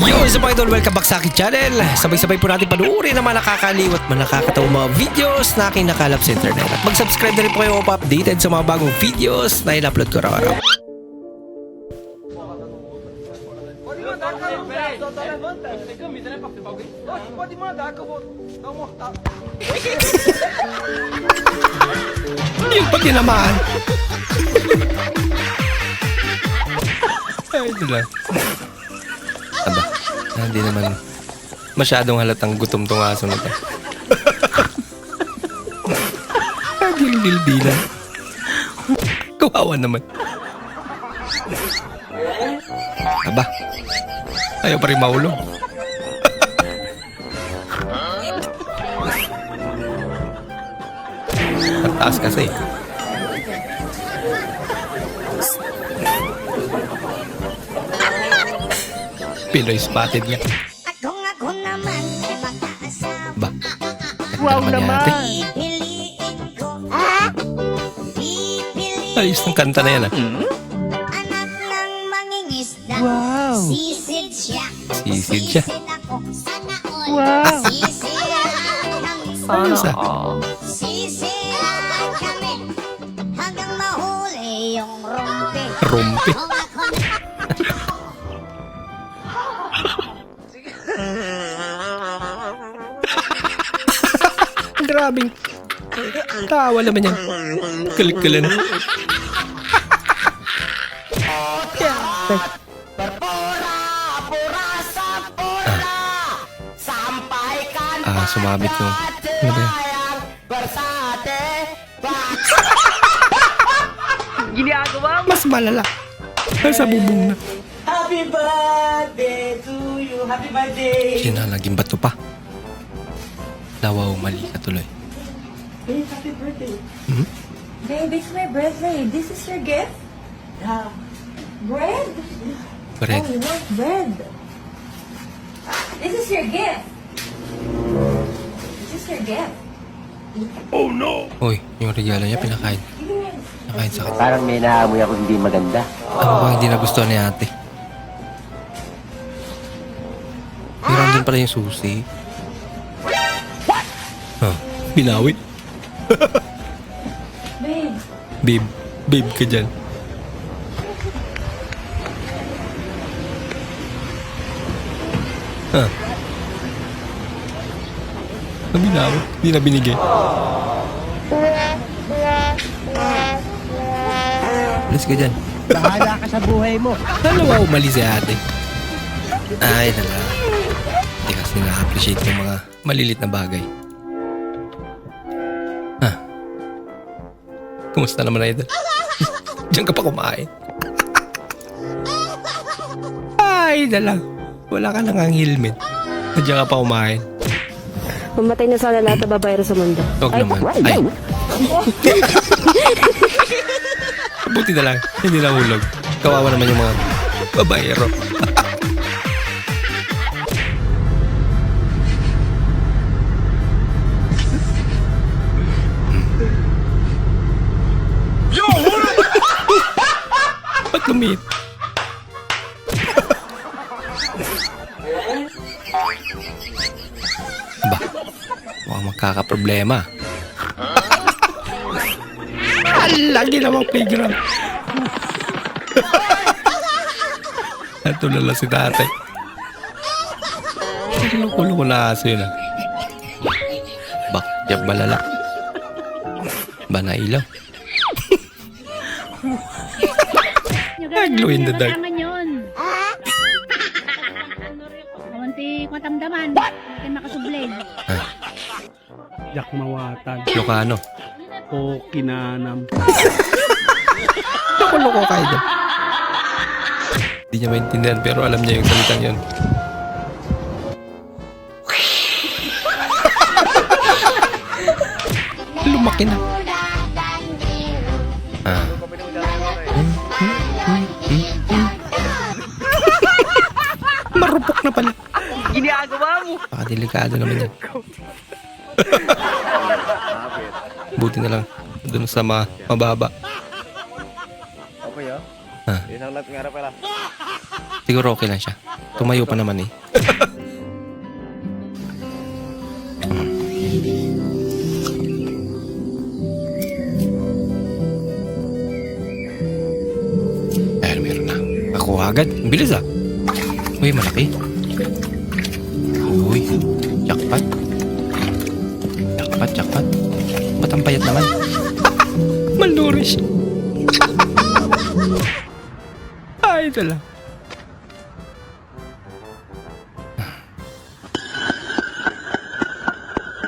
Yo, sa mga idol, welcome back sa aking channel. Sabay-sabay po natin panuorin ang mga nakakaliw at nakakatawang mga videos na aking nakalap sa internet. At mag-subscribe na rin po kayo pa-updated sa mga bagong videos na in-upload ko araw-araw. Pode mandar que eu não só tá levantando. Tem camisa, né, pra alguém? Pode, pode mandar que eu vou dar um mortal. Yun pa tinamaan. Ay, lang. Aba, ah, hindi naman masyadong halatang gutom tong aso na to. Ah, Dil-dil-dilan. Kawawa naman. Aba, ayaw pa rin maulong. Ang taas kasi. Pinoy spotted nga. Akong ako naman ay mag-aasawa Ba? Wow Ganda naman. Pipiliin ko Pipiliin Ayos ng kanta na yan ah. anak ng mangingisda Wow. Sisid siya Sisid siya. ako Sana all Wow. Sisid ng Ayos ah. Sisid kami Hanggang mahuli yung rumpi Rumpi. Grabing. Tawa naman yan. Kulit-kulit. Ah, sumabit yung... Ano ba yan? Ginagawa mo. Mas malala. Nasa bubong na. Happy birthday to you. Happy birthday. Siya na, naging bato pa. Lawaw, mali ka tuloy. Hey, happy birthday. Babe, it's my birthday. This is your gift? Yeah. Bread? Correct. Oh, you want bread? This is your gift. This is your gift. Uy, yung regalo niya pinakain. Pinakain sa kanya. Parang may naamoy ako hindi maganda. Ano ba hindi nagustuhan ni ate? Meron din pala yung susi. Binawi. Babe, Babe, babe ka dyan. Huh. Ano binawi? Hindi na binigay. Alis ka dyan. Bahala ka sa buhay mo. Ano ba umali si ate? Ay, nala. Hindi kasi na-appreciate yung mga malilit na bagay. Kumusta naman, idol? Diyan ka pa kumain. Ay, dala. Wala ka nang ang helmet. Diyan ka pa kumain. Mamatay na sana lahat ng babaero sa mundo. Huwag naman. Ay. Buti na lang. Hindi nahulog. Kawawa naman yung mga babayero. Ba? Mukhang magkakaproblema. Lagi namang playground. Natulala si tatay. Loko-loko na aso yun ah. Bak, yak balala. Bana ilaw. Glow in the dark. Kamunti matamdaman. Hindi makasublay. Jak mawatan Lokano. o kinanam. Loko-loko kayo dyan. Hindi niya maintindihan pero alam niya yung salitang yun. Lumaki na. Ah. Baka delikado naman yan. Buti na lang. Doon sa ma mababa. Opo yo. Ha? Yun ang nat nga pala. Siguro okay lang siya. Tumayo pa naman eh. Ayan, meron na. Ako agad. Ang bilis ah. Uy, malaki. Jackpot. Jackpot, jackpot. Ba't ang payat naman? Malnourished. Ay, lang.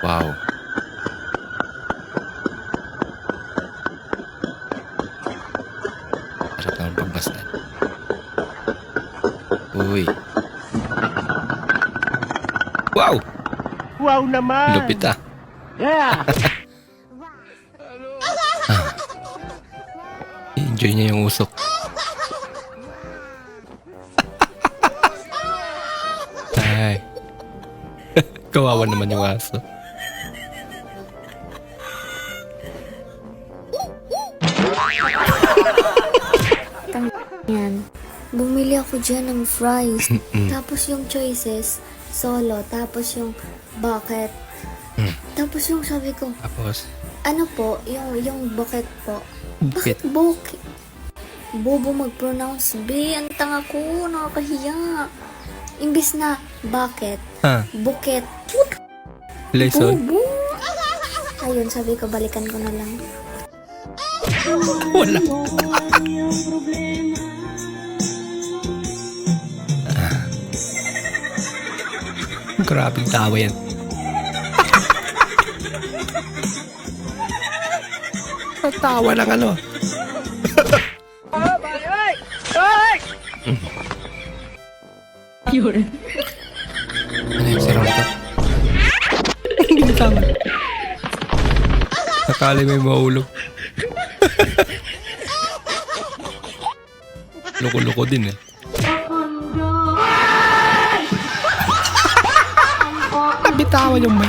Wow. Sarap naman. Uy. Wow naman! Lupit ah. Yeah! Enjoy niya yung usok. Ay. Kawawa naman yung aso. Yan. Bumili ako dyan ng fries. Tapos yung choices, solo. Tapos yung bucket. Tapos yung sabi ko, Tapos, ano po, yung, yung bucket po. Bucket? Bakit bucket? Bobo mag-pronounce. B, ang tanga ko, nakakahiya. Imbis na bucket, ha, buket. lesson. Bobo! Ayun, sabi ko, balikan ko na lang. Wala. Grabing tawa yan. Tawa lang ano. Ano yung sira nito? Hindi na tama. Akala may mahulog. Loko-loko din eh. tao vào giùm mày.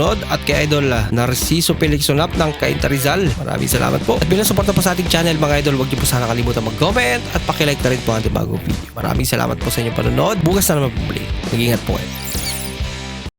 at kay Idol uh, Narciso Pelixonap ng Cainta Rizal. Maraming salamat po. At bilang suporta po sa ating channel mga idol, huwag niyo po sana kalimutan mag-comment at pakilike na rin po ang ating bagong video. Maraming salamat po sa inyong panonood. Bukas na naman po muli. Mag-ingat po kayo.